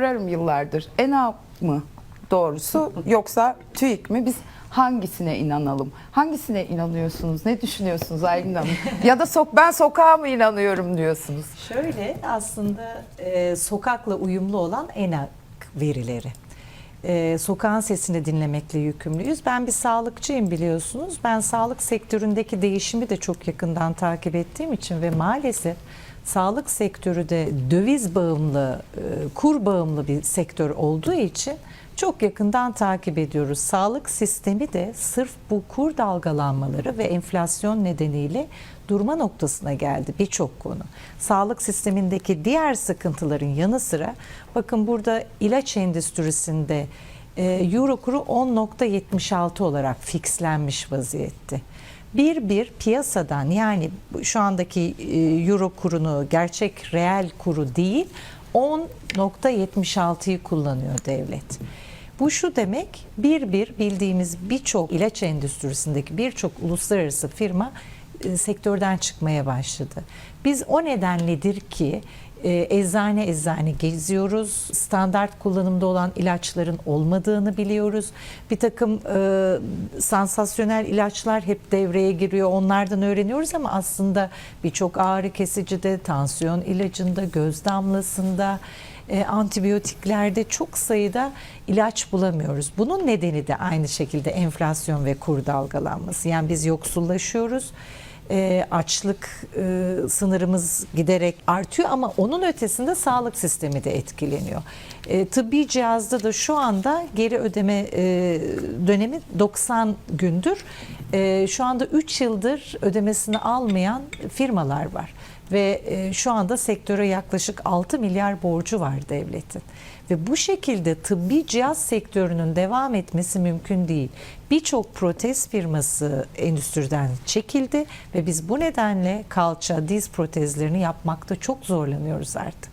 sorarım yıllardır. ENA mı doğrusu yoksa TÜİK mi? Biz hangisine inanalım? Hangisine inanıyorsunuz? Ne düşünüyorsunuz Aylin Hanım? ya da sok ben sokağa mı inanıyorum diyorsunuz? Şöyle aslında e, sokakla uyumlu olan ENAK verileri. E, sokağın sesini dinlemekle yükümlüyüz. Ben bir sağlıkçıyım biliyorsunuz. Ben sağlık sektöründeki değişimi de çok yakından takip ettiğim için ve maalesef sağlık sektörü de döviz bağımlı, e, kur bağımlı bir sektör olduğu için çok yakından takip ediyoruz. Sağlık sistemi de sırf bu kur dalgalanmaları ve enflasyon nedeniyle durma noktasına geldi birçok konu. Sağlık sistemindeki diğer sıkıntıların yanı sıra bakın burada ilaç endüstrisinde e, euro kuru 10.76 olarak fixlenmiş vaziyette. Bir bir piyasadan yani şu andaki e, euro kurunu gerçek reel kuru değil 10.76'yı kullanıyor devlet. Bu şu demek bir bir bildiğimiz birçok ilaç endüstrisindeki birçok uluslararası firma e, sektörden çıkmaya başladı. Biz o nedenledir ki e, eczane eczane geziyoruz. Standart kullanımda olan ilaçların olmadığını biliyoruz. Bir takım e, sansasyonel ilaçlar hep devreye giriyor. Onlardan öğreniyoruz ama aslında birçok ağrı kesicide, tansiyon ilacında, göz damlasında, e, antibiyotiklerde çok sayıda ilaç bulamıyoruz. Bunun nedeni de aynı şekilde enflasyon ve kur dalgalanması. Yani biz yoksullaşıyoruz. E, açlık e, sınırımız giderek artıyor ama onun ötesinde sağlık sistemi de etkileniyor. E, tıbbi cihazda da şu anda geri ödeme e, dönemi 90 gündür. E, şu anda 3 yıldır ödemesini almayan firmalar var ve e, şu anda sektöre yaklaşık 6 milyar borcu var devletin. Ve bu şekilde tıbbi cihaz sektörünün devam etmesi mümkün değil. Birçok protez firması endüstriden çekildi ve biz bu nedenle kalça, diz protezlerini yapmakta çok zorlanıyoruz artık.